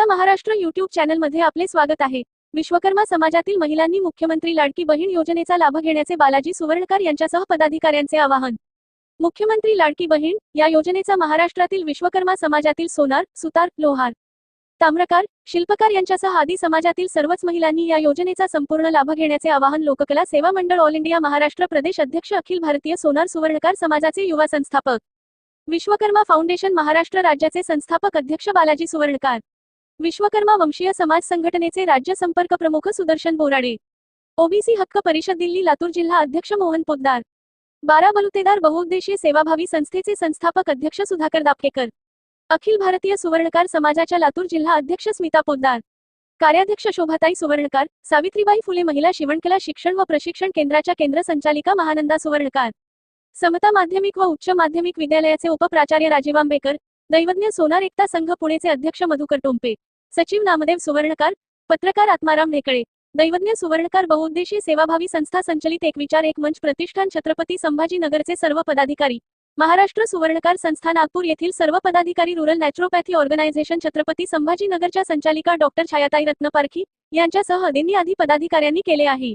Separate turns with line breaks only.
आपला महाराष्ट्र युट्यूब चॅनलमध्ये आपले स्वागत आहे. विश्वकर्मा समाजातील महिलांनी मुख्यमंत्री लाडकी बहीण योजनेचा लाभ घेण्याचे बालाजी सुवर्णकर यांच्यासह पदाधिकाऱ्यांचे आवाहन. मुख्यमंत्री लाडकी बहीण या योजनेचा महाराष्ट्रातील विश्वकर्मा समाजातील सोनार सुतार लोहार ताम्रकार शिल्पकार यांच्यासह आदी समाजातील सर्वच महिलांनी या योजनेचा संपूर्ण लाभ घेण्याचे आवाहन लोककला सेवा मंडळ ऑल इंडिया महाराष्ट्र प्रदेश अध्यक्ष अखिल भारतीय सोनार सुवर्णकार समाजाचे युवा संस्थापक विश्वकर्मा फाउंडेशन महाराष्ट्र राज्याचे संस्थापक अध्यक्ष बालाजी सुवर्णकार. विश्वकर्मा वंशीय समाज संघटनेचे राज्य संपर्क प्रमुख सुदर्शन बोराडे. ओबीसी हक्क परिषद दिल्ली लातूर जिल्हा अध्यक्ष मोहन पोद्दार. बारा बलुतेदार बहुउद्देशीय सेवाभावी संस्थेचे संस्थापक अध्यक्ष सुधाकर दापकेकर. अखिल भारतीय सुवर्णकार समाजाच्या लातूर जिल्हा अध्यक्ष स्मिता पोद्दार. कार्याध्यक्ष शोभाताई सुवर्णकार सावित्रीबाई फुले महिला शिवणकला शिक्षण व प्रशिक्षण केंद्राच्या केंद्र संचालिका महानंदा सुवर्णकार. समता माध्यमिक व उच्च माध्यमिक विद्यालयाचे उपप्राचार्य राजीव आंबेकर दैवज्ञ सोनार एकता संघ पुणेचे अध्यक्ष मधुकर टोंपे. सचिव नामदेव सुवर्णकार पत्रकार आत्माराम ढेकळे दैवज्ञ सुवर्णकार बहुउद्देशीय सेवाभावी संस्था संचलित एक विचार एक मंच प्रतिष्ठान छत्रपती संभाजीनगरचे सर्व पदाधिकारी महाराष्ट्र सुवर्णकार संस्था नागपूर येथील सर्व पदाधिकारी रुरल नॅचरोपॅथी ऑर्गनायझेशन छत्रपती संभाजीनगरच्या संचालिका डॉक्टर छायाताई रत्नपारखी यांच्यासह अदेंनी आधी पदाधिकाऱ्यांनी केले आहे.